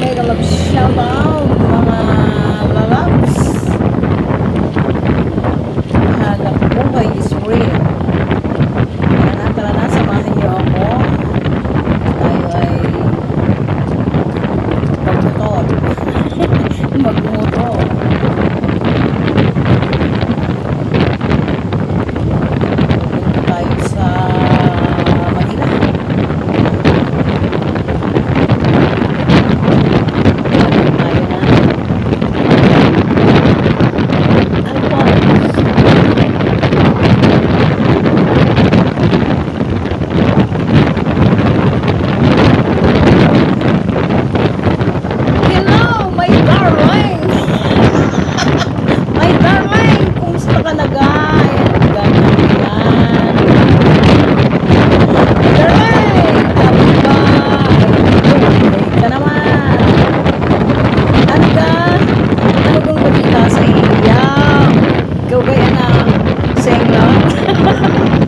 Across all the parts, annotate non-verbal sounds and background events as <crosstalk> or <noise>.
Mega love shout out mga lalabs. Thank <laughs> you.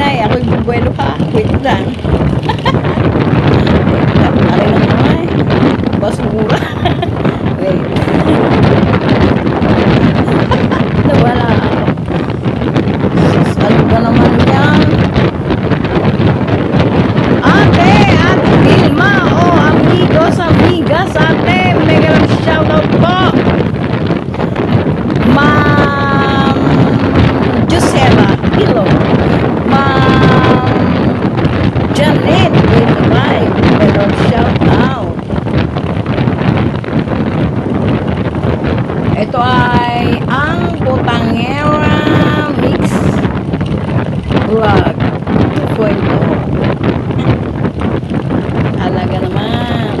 Nakalampas din na eh, ako'y bubuelo ha. Wait lang. Wait lang, ano na naman eh. Basura. Wait. Nawala ako. Sus, ano ba naman yan? Ate, Ate Vilma, oh, amigos, amigas, ate, mega love shoutout po. Ma'am Josera, hello. Ma'am Janet, goodbye, mega love shoutout. Ito ay ang Putangera Mix Vlog 2.0 Talaga naman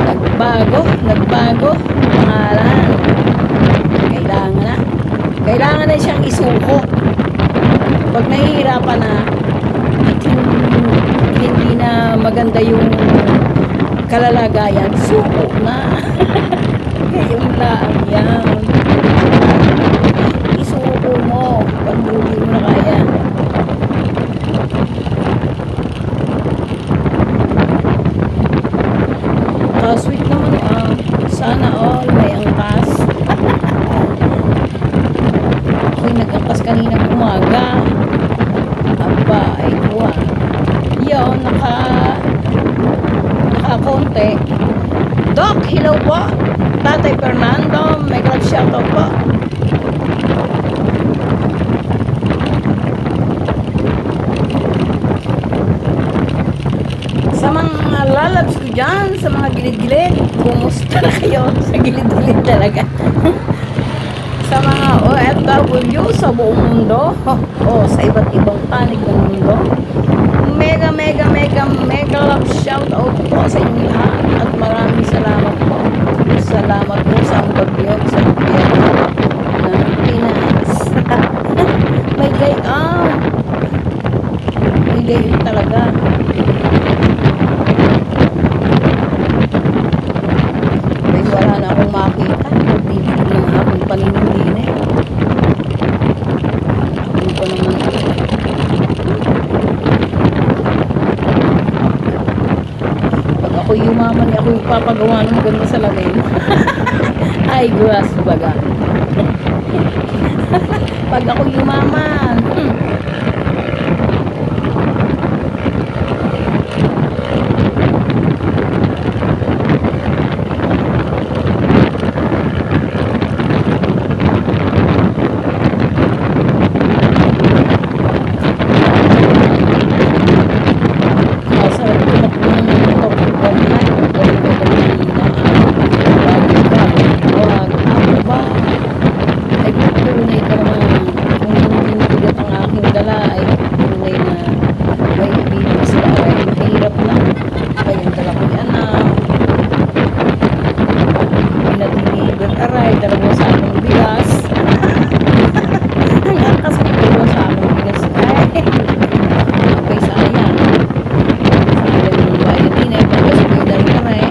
Nagbago, nagbago Pangalan Kailangan na Kailangan na siyang isuko Pag nahihirapan na At hindi, na maganda yung Kalalagayan. Suko na. <laughs> Ngayon lang yan. Isuko mo. Pag hindi mo na kaya. Ah, sweet naman ah. Sana all Naka-konti. Doc, hello po. Tatay Fernando, may glad shoutout po. Sa mga lalabs ko dyan, sa mga gilid-gilid, kumusta na kayo <laughs> sa gilid-gilid talaga? <laughs> sa mga OFW sa buong mundo, o sa iba't ibang panig ng mundo, mega, mega, mega, mega love shout out po sa inyo lahat at maraming salamat po. Salamat po sa ang bagyo sa gobyerno ng Pinas. <laughs> May gayam. May gayam talaga. May wala na akong makita. Magbibigil naman akong paninindin eh. Ano ko naman Pag ako yumaman, ako yung papagawa ng maganda sa lamin. <laughs> Ay, grass baga. <laughs> Pag ako yumaman, mo sa aming bigas. <laughs> Ang atas ni Pino sa aming bigas. Ay, okay, sayang. Sayang yung bayan din eh. Pagkas ko dahil ka na eh.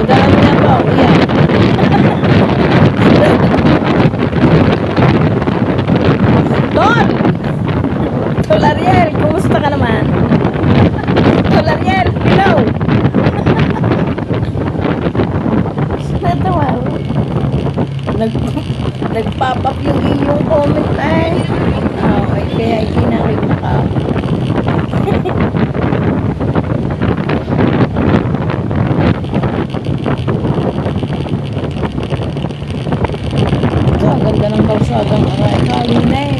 Pagdaan hmm. na pa. <laughs> Don! Tolariel, kumusta ka naman? Nagpa-pop up yung iyong comment ay. Okay, kaya hindi nakita ka. Ito, ang ganda ng kalsadang aray. Kalinis. Kasi